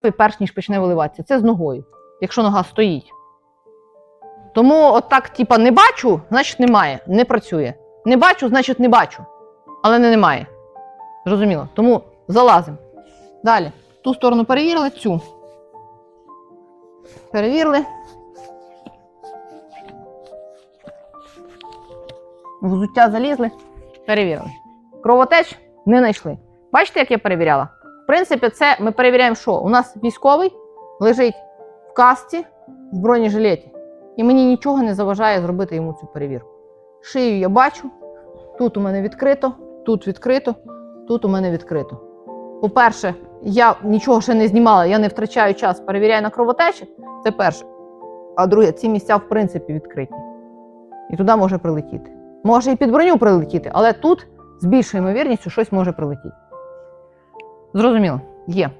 перш ніж почне виливатися. Це з ногою, якщо нога стоїть. Тому от типа, не бачу, значить немає, не працює. Не бачу, значить не бачу. Але не немає. Зрозуміло. Тому залазимо. Далі. Ту сторону перевірили, цю. Перевірили. Взуття залізли, перевірили. Кровотеч не знайшли. Бачите, як я перевіряла? Принципі, це ми перевіряємо, що у нас військовий лежить в касці, в бронежилеті, і мені нічого не заважає зробити йому цю перевірку. Шию я бачу, тут у мене відкрито, тут відкрито, тут у мене відкрито. По-перше, я нічого ще не знімала, я не втрачаю час, перевіряю на кровотечі. Це перше. А друге, ці місця в принципі відкриті. І туди може прилетіти. Може і під броню прилетіти, але тут з більшою ймовірністю щось може прилетіти. Зрозуміло, є.